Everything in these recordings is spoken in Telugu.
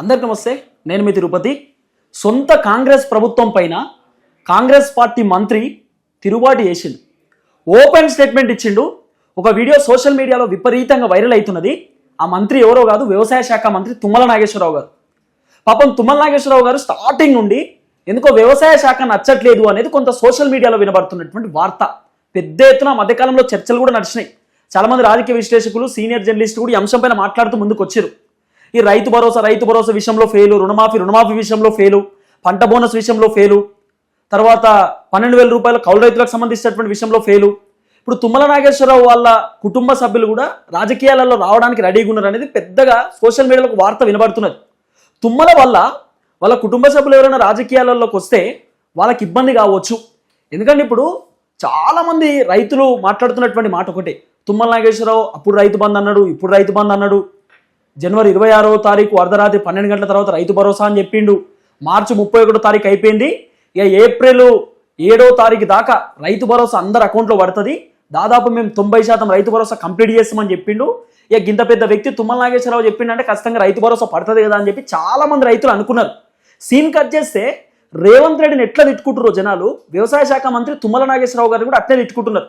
అందరికి నమస్తే నేను మీ తిరుపతి. సొంత కాంగ్రెస్ ప్రభుత్వం పైన కాంగ్రెస్ పార్టీ మంత్రి తిరుగుబాటు చేసిండు ఓపెన్ స్టేట్మెంట్ ఇచ్చిండు. ఒక వీడియో సోషల్ మీడియాలో విపరీతంగా వైరల్ అవుతున్నది. ఆ మంత్రి ఎవరో కాదు వ్యవసాయ శాఖ మంత్రి తుమ్మల నాగేశ్వరరావు గారు. పాపం తుమ్మల నాగేశ్వరరావు గారు స్టార్టింగ్ నుండి ఎందుకో వ్యవసాయ శాఖ నచ్చట్లేదు అనేది కొంత సోషల్ మీడియాలో వినబడుతున్నటువంటి వార్త. పెద్ద ఎత్తున మధ్యకాలంలో చర్చలు కూడా నడిచినాయి. చాలా మంది రాజకీయ విశ్లేషకులు సీనియర్ జర్నలిస్టులు కూడా ఈ అంశంపైన మాట్లాడుతూ ముందుకు వచ్చారు ఈ రైతు భరోసా రైతు భరోసా విషయంలో ఫెయిలు రుణమాఫీ రుణమాఫీ విషయంలో ఫెయిలు పంట బోనస్ విషయంలో ఫెయిలు తర్వాత పన్నెండు వేల రూపాయల కౌలు రైతులకు సంబంధించినటువంటి విషయంలో ఫెయిలు ఇప్పుడు తుమ్మల నాగేశ్వరరావు వాళ్ళ కుటుంబ సభ్యులు కూడా రాజకీయాలలో రావడానికి రెడీగా ఉన్నారు అనేది పెద్దగా సోషల్ మీడియాలో వార్త వినబడుతున్నది. తుమ్మల వల్ల వాళ్ళ కుటుంబ సభ్యులు ఎవరైనా రాజకీయాలలోకి వస్తే వాళ్ళకి ఇబ్బంది కావచ్చు. ఎందుకంటే ఇప్పుడు చాలామంది రైతులు మాట్లాడుతున్నటువంటి మాట ఒకటే. తుమ్మల నాగేశ్వరరావు అప్పుడు రైతు బంద్ అన్నాడు ఇప్పుడు రైతు బంద్ అన్నాడు జనవరి ఇరవై ఆరో తారీఖు అర్ధరాత్రి పన్నెండు గంటల తర్వాత రైతు భరోసా అని చెప్పిండు. మార్చి ముప్పై ఒకటో తారీఖు అయిపోయింది. ఇక ఏప్రిల్ ఏడో తారీఖు దాకా రైతు భరోసా అందరి అకౌంట్లో పడుతుంది. దాదాపు మేము తొంభై శాతం రైతు భరోసా కంప్లీట్ చేస్తామని చెప్పిండు. ఇక గింత పెద్ద వ్యక్తి తుమ్మల నాగేశ్వరరావు చెప్పిండంటే ఖచ్చితంగా రైతు భరోసా పడుతుంది కదా అని చెప్పి చాలా మంది రైతులు అనుకున్నారు. సీన్ కట్ చేస్తే రేవంత్ రెడ్డిని ఎట్లా తిట్టుకుంటారో జనాలు వ్యవసాయ శాఖ మంత్రి తుమ్మల నాగేశ్వరరావు గారు కూడా అట్లే తిట్టుకుంటున్నారు.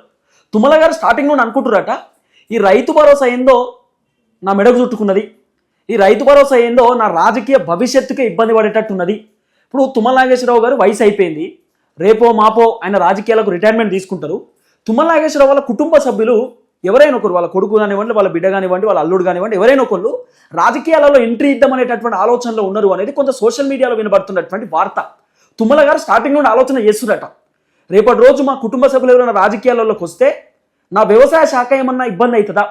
తుమ్మల గారు స్టార్టింగ్ నుండి అనుకుంటున్నారట ఈ రైతు భరోసా ఏందో నా మెడకు చుట్టుకున్నది. ఈ రైతు భరోసా ఏందో నా రాజకీయ భవిష్యత్తుకే ఇబ్బంది పడేటట్టున్నది. ఇప్పుడు తుమ్మల నాగేశ్వరరావు గారు వయసు అయిపోయింది. రేపో మాపో ఆయన రాజకీయాలకు రిటైర్మెంట్ తీసుకుంటారు. తుమ్మల నాగేశ్వరరావు వాళ్ళ కుటుంబ సభ్యులు ఎవరైనా ఒకరు వాళ్ళ కొడుకు కానివ్వండి వాళ్ళ బిడ్డ కానివ్వండి వాళ్ళ అల్లుడు కానివ్వండి ఎవరైనా ఒకళ్ళు రాజకీయాలలో ఎంట్రీ ఇద్దామనేటటువంటి ఆలోచనలో ఉన్నారు అనేది కొంత సోషల్ మీడియాలో వినబడుతున్నటువంటి వార్త. తుమ్మల గారు స్టార్టింగ్ నుండి ఆలోచన చేస్తున్నట రేపటి రోజు మా కుటుంబ సభ్యులు ఎవరైనా రాజకీయాలలోకి వస్తే నా వ్యవసాయ శాఖ ఏమన్నా ఇబ్బంది అవుతుందా?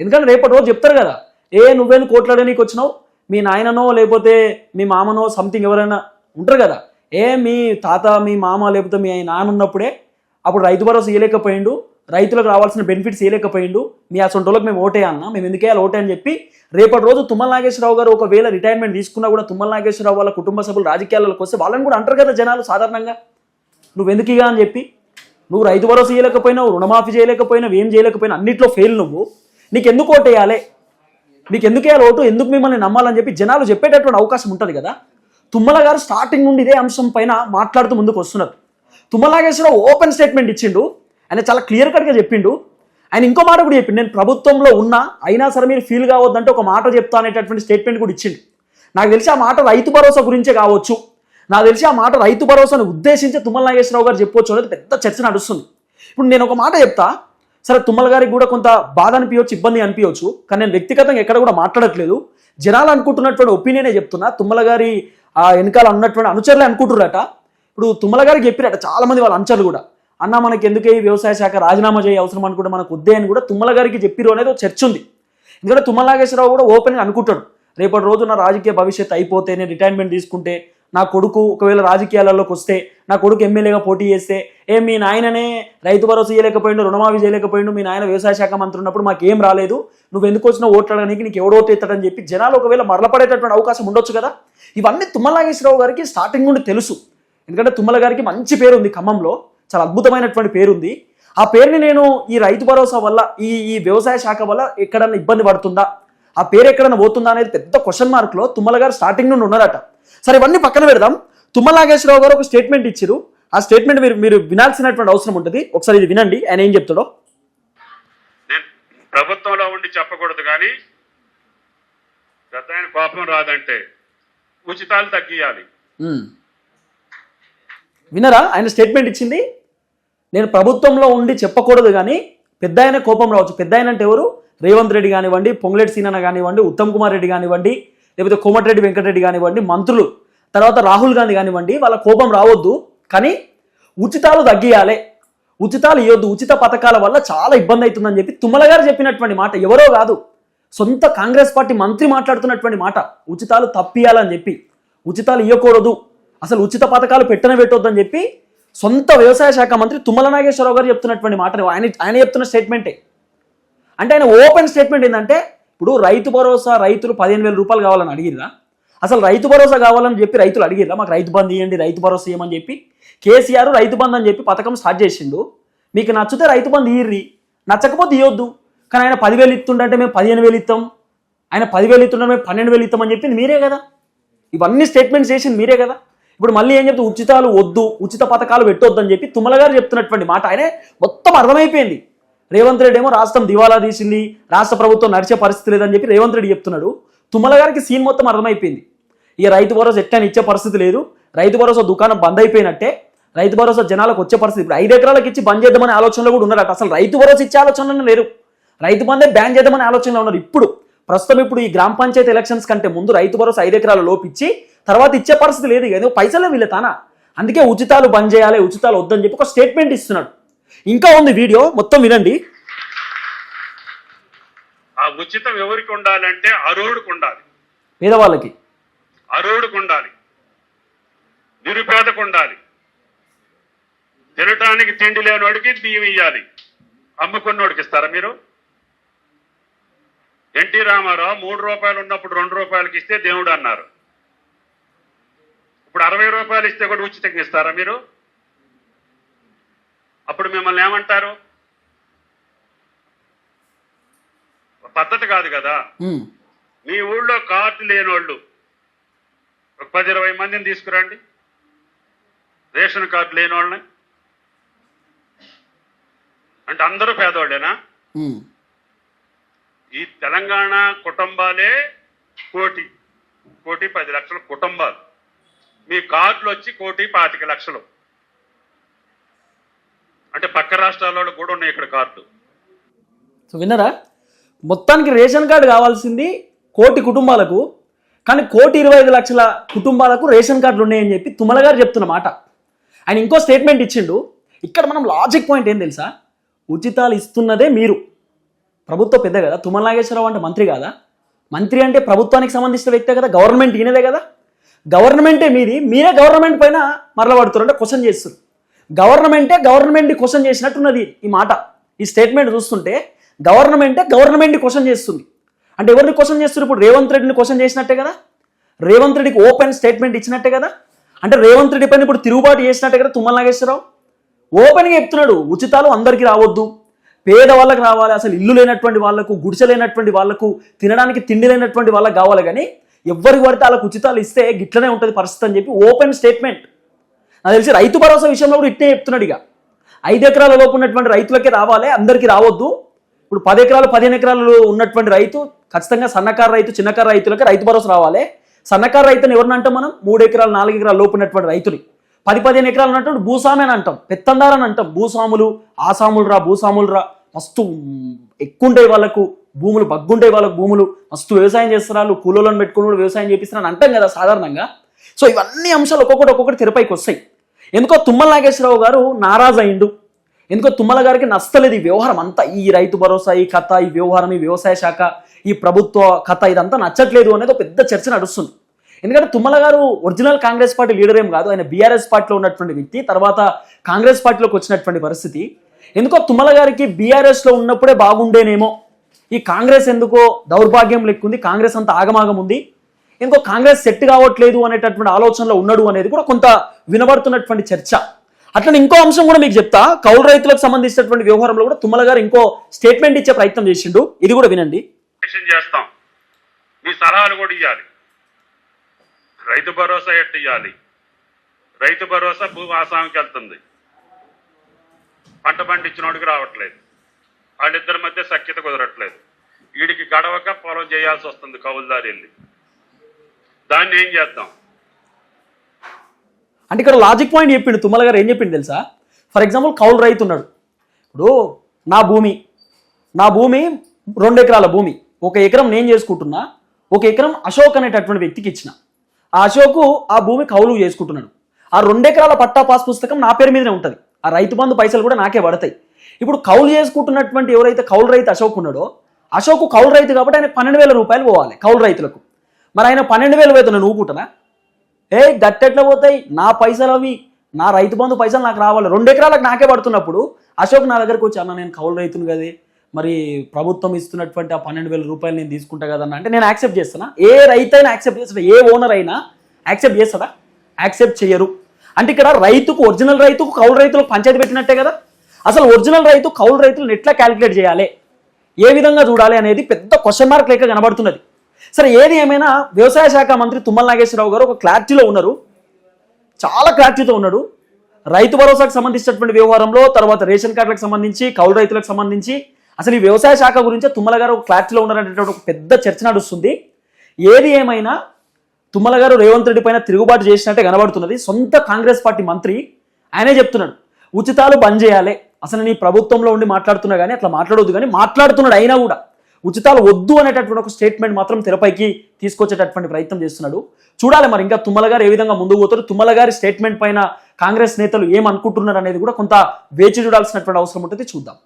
ఎందుకంటే రేపటి రోజు చెప్తారు కదా ఏ నువ్వేను కోట్లాడడానికి వచ్చినావు? మీ నాయననో లేకపోతే మీ మామనో సంథింగ్ ఎవరైనా ఉంటారు కదా ఏ మీ తాత మీ మామ లేకపోతే మీ నాన్న ఉన్నప్పుడే అప్పుడు రైతు భరోసా ఇవ్వలేకపోయిండు రైతులకు రావాల్సిన బెనిఫిట్స్ ఇవ్వలేకపోయిండు మీ అసొంటోళ్ళకి మేము ఓటే అన్న మేము ఎందుకేయాలి ఓటే అని చెప్పి రేపటి రోజు తుమ్మల నాగేశ్వరరావు గారు ఒకవేళ రిటైర్మెంట్ తీసుకున్నా కూడా తుమ్మల నాగేశ్వరరావు వాళ్ళ కుటుంబ సభ్యులు రాజకీయాలకు వస్తే వాళ్ళని కూడా అంటారు కదా జనాలు సాధారణంగా. నువ్వు ఎందుకు ఇక అని చెప్పి? నువ్వు రైతు భరోసా చేయలేకపోయినావు రుణమాఫీ చేయలేకపోయినావు ఏం చేయలేకపోయినా అన్నిట్లో ఫెయిల్ నువ్వు. నీకు ఎందుకు ఓటేయాలి నీకు ఎందుకు వేయాలి ఓటు? ఎందుకు మిమ్మల్ని నమ్మాలని చెప్పి జనాలు చెప్పేటటువంటి అవకాశం ఉంటుంది కదా? తుమ్మల గారు స్టార్టింగ్ నుండి ఇదే అంశం పైన మాట్లాడుతూ ముందుకు వస్తున్నారు. తుమ్మలాగేశ్వరరావు ఓపెన్ స్టేట్మెంట్ ఇచ్చిండు. ఆయన చాలా క్లియర్ కట్గా చెప్పిండు. ఆయన ఇంకో మాట కూడా చెప్పిండు. నేను ప్రభుత్వంలో ఉన్నా అయినా సరే మీరు ఫీల్ కావద్దంటే ఒక మాట చెప్తా అనేటటువంటి స్టేట్మెంట్ కూడా ఇచ్చిండు. నాకు తెలిసి ఆ మాట రైతు భరోసా గురించే కావచ్చు. నాకు తెలిసి ఆ మాట రైతు భరోసాను ఉద్దేశించి తుమ్మల నాగేశ్వరరావు గారు చెప్పొచ్చు అనేది పెద్ద చర్చ నడుస్తుంది. ఇప్పుడు నేను ఒక మాట చెప్తా. సరే తుమ్మల గారికి కూడా కొంత బాధ అనిపించవచ్చు ఇబ్బంది అనిపించవచ్చు కానీ నేను వ్యక్తిగతంగా ఎక్కడ కూడా మాట్లాడట్లేదు. జనాలు అనుకుంటున్నటువంటి ఒపీనియనే చెప్తున్నా. తుమ్మల గారి ఆ వెనకాల ఉన్నటువంటి అనుచరులే అనుకుంటున్నారట. ఇప్పుడు తుమ్మల గారికి చెప్పిరట చాలా మంది వాళ్ళ అనుచరులు కూడా. అన్న మనకి ఎందుకే ఈ వ్యవసాయ శాఖ రాజీనామా చేయ అవసరం అనుకుంటే మనకు వద్దే అని కూడా తుమ్మల గారికి చెప్పిరు అనేది ఒక చర్చ ఉంది. ఎందుకంటే తుమ్మల నాగేశ్వరరావు కూడా ఓపెన్గా అనుకుంటాడు. రేపటి రోజు నా రాజకీయ భవిష్యత్తు అయిపోతే నేను రిటైర్మెంట్ తీసుకుంటే నా కొడుకు ఒకవేళ రాజకీయాలలోకి వస్తే నా కొడుకు ఎమ్మెల్యేగా పోటీ చేస్తే ఏ మీ నాయననే రైతు భరోసా చేయలేకపోయిండు రుణమాఫీ చేయలేకపోయిండు మీ నాయన వ్యవసాయ శాఖ మంత్రి ఉన్నప్పుడు మాకు ఏం రాలేదు నువ్వు ఎందుకు వచ్చినా ఓట్లాడడానికి నీకు ఎవడో ఎత్తాడని చెప్పి జనాలు ఒకవేళ మరలపడేటటువంటి అవకాశం ఉండొచ్చు కదా? ఇవన్నీ తుమ్మలాగేశ్వరరావు గారికి స్టార్టింగ్ నుండి తెలుసు. ఎందుకంటే తుమ్మల గారికి మంచి పేరు ఉంది ఖమ్మంలో చాలా అద్భుతమైనటువంటి పేరుంది. ఆ పేరుని నేను ఈ రైతు భరోసా వల్ల ఈ ఈ వ్యవసాయ శాఖ వల్ల ఎక్కడన్నా ఇబ్బంది పడుతుందా? ఆ పేరు ఎక్కడన్నా పోతుందా అనేది పెద్ద క్వశ్చన్ మార్క్లో తుమ్మల గారు స్టార్టింగ్ నుండి ఉన్నారట. సరే ఇవన్నీ పక్కన పెడదాం. తుమ్మల నాగేశ్వరరావు గారు ఒక స్టేట్మెంట్ ఇచ్చారు ఆ స్టేట్మెంట్ మీరు మీరు వినాల్సినటువంటి అవసరం ఉంటుంది. ఒకసారి ఇది వినండి. ఆయన ఏం చెప్తాడో? ప్రభుత్వంలో ఉండి చెప్పకూడదు కానీ పెద్ద కోపం రాదంటే ఉచితాలు తగ్గియాలి. వినరా? ఆయన స్టేట్మెంట్ ఇచ్చింది. నేను ప్రభుత్వంలో ఉండి చెప్పకూడదు కానీ పెద్ద ఆయన కోపం రావచ్చు. పెద్ద ఆయన అంటే ఎవరు? రేవంత్ రెడ్డి కానివ్వండి పొంగులేటి సీనన్న కానివ్వండి ఉత్తమ్ కుమార్ రెడ్డి కానివ్వండి లేకపోతే కోమటిరెడ్డి వెంకటరెడ్డి కానివ్వండి మంత్రులు తర్వాత రాహుల్ గాంధీ కానివ్వండి వాళ్ళ కోపం రావద్దు. కానీ ఉచితాలు తగ్గియాలి. ఉచితాలు ఇవ్వద్దు ఉచిత పథకాల వల్ల చాలా ఇబ్బంది అవుతుందని చెప్పి తుమ్మల గారు చెప్పినటువంటి మాట ఎవరో కాదు. సొంత కాంగ్రెస్ పార్టీ మంత్రి మాట్లాడుతున్నటువంటి మాట. ఉచితాలు తప్పియాలని చెప్పి. ఉచితాలు ఇవ్వకూడదు అసలు ఉచిత పథకాలు పెట్టన పెట్టొద్దని చెప్పి సొంత వ్యవసాయ శాఖ మంత్రి తుమ్మల నాగేశ్వరరావు గారు చెప్తున్నటువంటి మాట ఆయన ఆయన చెప్తున్న స్టేట్మెంటే అంటే ఆయన ఓపెన్ స్టేట్మెంట్ ఏంటంటే ఇప్పుడు రైతు భరోసా రైతులు పదిహేను వేల రూపాయలు కావాలని అడిగిరా అసలు రైతు భరోసా కావాలని చెప్పి రైతులు అడిగిరా మాకు రైతు బంధు ఇవ్వండి రైతు భరోసా ఇవ్వమని చెప్పి కేసీఆర్ రైతు బంధు అని చెప్పి పథకం స్టార్ట్ చేసిండు. మీకు నచ్చితే రైతు బంధు ఇయ్యి నచ్చకపోతే ఇవ్వద్దు కానీ ఆయన పదివేలు ఇస్తుండంటే మేము పదిహేను వేలు ఇస్తాం ఆయన పదివేలు ఇస్తుండే మేము పన్నెండు వేలు ఇస్తామని చెప్పింది మీరే కదా. ఇవన్నీ స్టేట్మెంట్స్ చేసింది మీరే కదా. ఇప్పుడు మళ్ళీ ఏం చెప్తే? ఉచితాలు వద్దు ఉచిత పథకాలు పెట్టొద్దు అని చెప్పి తుమ్మల గారు చెప్తున్నటువంటి మాట ఆయనే మొత్తం అర్థమైపోయింది. రేవంత్ రెడ్డి ఏమో రాష్ట్రం దివాలా తీసింది రాష్ట్ర ప్రభుత్వం నడిచే పరిస్థితి లేదని చెప్పి రేవంత్ రెడ్డి చెప్తున్నాడు. తుమ్మల గారికి సీన్ మొత్తం అర్థమైపోయింది. ఈ రైతు భరోసా ఎట్టని ఇచ్చే పరిస్థితి లేదు. రైతు భరోసా దుకాణం బంద్ అయిపోయినట్టే రైతు భరోసా జనాలకు వచ్చే పరిస్థితి ఇప్పుడు ఐదు ఎకరాలకు ఇచ్చి బంద్ చేద్దామనే ఆలోచనలో కూడా ఉన్నారట. అసలు రైతు భరోసా ఇచ్చే ఆలోచనలు లేరు. రైతు బందే బ్యాన్ చేద్దామనే ఆలోచనలో ఉన్నారు ఇప్పుడు. ప్రస్తుతం ఇప్పుడు ఈ గ్రామ పంచాయతీ ఎలక్షన్స్ కంటే ముందు రైతు భరోసా ఐదు ఎకరాల లోపిచ్చి తర్వాత ఇచ్చే పరిస్థితి లేదు. ఏదో పైసలే వీళ్ళ తానా? అందుకే ఉచితాలు బంద్ చేయాలి ఉచితాలు వద్దని చెప్పి ఒక స్టేట్మెంట్ ఇస్తున్నాడు. ఇంకా ఉంది వీడియో మొత్తం వినండి. ఆ ఉచితం ఎవరికి ఉండాలంటే అర్హుడికి ఉండాలి. పేదవాళ్ళకి. అర్హుడికి ఉండాలి. నిరుపేదకు ఉండాలి. తినటానికి తిండి లేనివాడికి బియ్యం ఇయ్యాలి. అమ్ముకున్నోడికి ఇస్తారా మీరు? ఎన్టీ రామారావు మూడు రూపాయలు ఉన్నప్పుడు రెండు రూపాయలకి ఇస్తే దేవుడు అన్నారు. ఇప్పుడు అరవై రూపాయలు ఇస్తే కూడా ఉచితంగా ఇస్తారా మీరు? అప్పుడు మిమ్మల్ని ఏమంటారు? పద్ధతి కాదు కదా. మీ ఊళ్ళో కార్డు లేని వాళ్ళు ఒక పది ఇరవై మందిని తీసుకురండి. రేషన్ కార్డు లేని వాళ్ళని అంటే అందరూ పేదవాళ్ళేనా. ఈ తెలంగాణ కుటుంబాలే కోటి. కోటి పది లక్షల కుటుంబాలు. మీ కార్డులు వచ్చి కోటి పాతిక లక్షలు. అంటే పక్క రాష్ట్రాల్లో కూడా ఉన్నాయి ఇక్కడ కార్డు. సో విన్నారా? మొత్తానికి రేషన్ కార్డు కావాల్సింది కోటి కుటుంబాలకు కానీ కోటి ఇరవై ఐదు లక్షల కుటుంబాలకు రేషన్ కార్డులు ఉన్నాయని చెప్పి తుమ్మల గారు చెప్తున్న మాట. ఆయన ఇంకో స్టేట్మెంట్ ఇచ్చిండు. ఇక్కడ మనం లాజిక్ పాయింట్ ఏం తెలుసా? ఉచితాలు ఇస్తున్నదే మీరు. ప్రభుత్వ పెద్ద కదా. తుమ్మల నాగేశ్వరరావు అంటే మంత్రి కాదా? మంత్రి అంటే ప్రభుత్వానికి సంబంధించిన వ్యక్తే కదా? గవర్నమెంట్ ఈయనదే కదా? గవర్నమెంటే మీది. మీరే గవర్నమెంట్ పైన మరల పడుతున్నారు అంటే క్వశ్చన్ చేస్తున్నారు. గవర్నమెంటే గవర్నమెంట్ క్వశ్చన్ చేసినట్టున్నది ఈ మాట. ఈ స్టేట్మెంట్ చూస్తుంటే గవర్నమెంటే గవర్నమెంట్ క్వశ్చన్ చేస్తుంది. అంటే ఎవరిని క్వశ్చన్ చేస్తారు ఇప్పుడు రేవంత్ రెడ్డిని క్వశ్చన్ చేసినట్టే కదా? రేవంత్ రెడ్డికి ఓపెన్ స్టేట్మెంట్ ఇచ్చినట్టే కదా? అంటే రేవంత్ రెడ్డి పైన ఇప్పుడు తిరుగుబాటు చేసినట్టే కదా తుమ్మల నాగేశ్వరరావు? ఓపెన్గా చెప్తున్నాడు ఉచితాలు అందరికీ రావద్దు. పేద వాళ్ళకి రావాలి అసలు ఇల్లు లేనటువంటి వాళ్ళకు గుడిసె లేనటువంటి వాళ్ళకు తినడానికి తిండి లేనటువంటి వాళ్ళకి కావాలి కానీ ఎవరికి పడితే వాళ్ళకు ఉచితాలు ఇస్తే గిట్లనే ఉంటుంది పరిస్థితి అని చెప్పి ఓపెన్ స్టేట్మెంట్. నాకు తెలిసి రైతు భరోసా విషయంలో కూడా ఇట్టే చెప్తున్నాడు ఇక. ఐదు ఎకరాల లోపు ఉన్నటువంటి రైతులకే రావాలి అందరికీ రావద్దు. ఇప్పుడు పది ఎకరాలు పదిహేను ఎకరాలు ఉన్నటువంటి రైతు ఖచ్చితంగా సన్నకారు రైతు చిన్నకారు రైతులకి రైతు భరోసా రావాలి. సన్నకారు రైతుని ఎవరిని అంటాం మనం? మూడు ఎకరాలు నాలుగు ఎకరాల లోపు ఉన్నటువంటి రైతుని. పది పదిహేను ఎకరాలు ఉన్నటువంటి భూస్వామి అని అంటాం పెత్తందారు అని అంటాం. భూస్వాములు ఆసాములు రా భూస్వాములు రా మస్తు ఎక్కువండే వాళ్ళకు భూములు బగ్గుండే వాళ్ళకు భూములు మస్తు వ్యవసాయం చేస్తున్నారు కూలోళ్ళని పెట్టుకుని కూడా వ్యవసాయం చేపిస్తున్నారు అని అంటాం కదా సాధారణంగా. సో ఇవన్నీ అంశాలు ఒక్కొక్కటి ఒక్కొక్కటి తెరపైకి వస్తాయి. ఎందుకో తుమ్మల నాగేశ్వరరావు గారు నారాజ్ అయిండు ఎందుకో తుమ్మల గారికి నచ్చలేదు ఈ వ్యవహారం అంతా. ఈ రైతు భరోసా ఈ కథ ఈ వ్యవహారం ఈ వ్యవసాయ శాఖ ఈ ప్రభుత్వ కథ ఇదంతా నచ్చట్లేదు అనేది ఒక పెద్ద చర్చ నడుస్తుంది. ఎందుకంటే తుమ్మల గారు ఒరిజినల్ కాంగ్రెస్ పార్టీ లీడర్ ఏం కాదు. ఆయన బీఆర్ఎస్ పార్టీలో ఉన్నటువంటి వ్యక్తి. తర్వాత కాంగ్రెస్ పార్టీలోకి వచ్చినటువంటి పరిస్థితి. ఎందుకో తుమ్మల గారికి బీఆర్ఎస్లో ఉన్నప్పుడే బాగుండేనేమో. ఈ కాంగ్రెస్ ఎందుకో దౌర్భాగ్యం లెక్కుంది. కాంగ్రెస్ అంత ఆగమాగం ఉంది ఇంకో కాంగ్రెస్ సెట్ కావట్లేదు అనేటటువంటి ఆలోచనలో ఉన్నాడు అనేది కూడా కొంత వినబడుతున్నటువంటి చర్చ. అట్లనే ఇంకో అంశం కూడా మీకు చెప్తా. కౌలు రైతులకు సంబంధించినటువంటి వ్యవహారంలో కూడా తుమ్మల గారు ఇంకో స్టేట్మెంట్ ఇచ్చే ప్రయత్నం చేసిండు. ఇది కూడా వినండి. చేస్తాం. మీ సలహాలు కూడా ఇవ్వాలి రైతు భరోసా ఎట్టు ఇవ్వాలి రైతు భరోసా భూమి ఆసామికి వెళ్తుంది. పంట పండించినోడికి రావట్లేదు. వాళ్ళిద్దరి మధ్య సఖ్యత కుదరట్లేదు. వీడికి గడవక పొలం చేయాల్సి వస్తుంది కౌలుదారి వెళ్ళి దాన్ని ఏం చేద్దాం? అంటే ఇక్కడ లాజిక్ పాయింట్ చెప్పిండు తుమ్మల గారు ఏం చెప్పిండు తెలుసా? ఫర్ ఎగ్జాంపుల్ కౌలు రైతు ఉన్నాడు. ఇప్పుడు నా భూమి నా భూమి రెండు ఎకరాల భూమి. ఒక ఎకరం నేను చేసుకుంటున్నా ఒక ఎకరం అశోక్ అనేటటువంటి వ్యక్తికి ఇచ్చిన. ఆ అశోకు ఆ భూమి కౌలు చేసుకుంటున్నాడు. ఆ రెండు ఎకరాల పట్టా పాస్ పుస్తకం నా పేరు మీదనే ఉంటుంది. ఆ రైతు బంధు పైసలు కూడా నాకే పడతాయి. ఇప్పుడు కౌలు చేసుకుంటున్నటువంటి ఎవరైతే కౌలు రైతు అశోక్ ఉన్నాడో అశోక్ కౌలు రైతు కాబట్టి ఆయన పన్నెండు వేల రూపాయలు పోవాలి కౌలు రైతులకు. మరి ఆయన పన్నెండు వేలు పోతున్నా నువ్వు పుట్టనా ఏ గట్టెట్లా పోతాయి? నా పైసలు అవి. నా రైతు బంధు పైసలు నాకు రావాలి. రెండు ఎకరాలకు నాకే పడుతున్నప్పుడు అశోక్ నా దగ్గరకు వచ్చి అన్న నేను కౌలు రైతును కదే. మరి ప్రభుత్వం ఇస్తున్నటువంటి ఆ పన్నెండు వేల రూపాయలు నేను తీసుకుంటా కదన్నా అంటే నేను యాక్సెప్ట్ చేస్తానా? ఏ రైతు అయినా యాక్సెప్ట్ చేస్తాడా ఏ ఓనర్ అయినా యాక్సెప్ట్ చేస్తాడా? యాక్సెప్ట్ చేయరు. అంటే ఇక్కడ రైతుకు ఒరిజినల్ రైతుకు కౌలు రైతులకు పంచాయతీ పెట్టినట్టే కదా? అసలు ఒరిజినల్ రైతు కౌలు రైతులను ఎట్లా క్యాలిక్యులేట్ చేయాలి? ఏ విధంగా చూడాలి అనేది పెద్ద క్వశ్చన్ మార్క్ లేక కనబడుతున్నది. సరే ఏది ఏమైనా వ్యవసాయ శాఖ మంత్రి తుమ్మల నాగేశ్వరరావు గారు ఒక క్లారిటీలో ఉన్నారు. చాలా క్లారిటీతో ఉన్నాడు. రైతు భరోసాకు సంబంధించినటువంటి వ్యవహారంలో తర్వాత రేషన్ కార్డులకు సంబంధించి కౌలు రైతులకు సంబంధించి అసలు ఈ వ్యవసాయ శాఖ గురించి తుమ్మల గారు ఒక క్లారిటీలో ఉన్నారనేటువంటి ఒక పెద్ద చర్చ నడుస్తుంది. ఏది ఏమైనా తుమ్మల గారు రేవంత్ రెడ్డి పైన తిరుగుబాటు చేసినట్టే కనబడుతున్నది. సొంత కాంగ్రెస్ పార్టీ మంత్రి ఆయనే చెప్తున్నాడు ఉచితాలు బంద్ చేయాలి. అసలు నీ ప్రభుత్వంలో ఉండి మాట్లాడుతున్నా కానీ అట్లా మాట్లాడొద్దు కానీ మాట్లాడుతున్నాడు అయినా కూడా. ఉచితాలు వద్దు అనేటటువంటి ఒక స్టేట్మెంట్ మాత్రం తెరపైకి తీసుకొచ్చేటటువంటి ప్రయత్నం చేస్తున్నాడు. చూడాలి మరి ఇంకా తుమ్మల గారు ఏ విధంగా ముందుకు పోతారు? తుమ్మల గారి స్టేట్మెంట్ పైన కాంగ్రెస్ నేతలు ఏమనుకుంటున్నారు అనేది కూడా కొంత వేచి చూడాల్సినటువంటి అవసరం ఉంటుంది. చూద్దాం.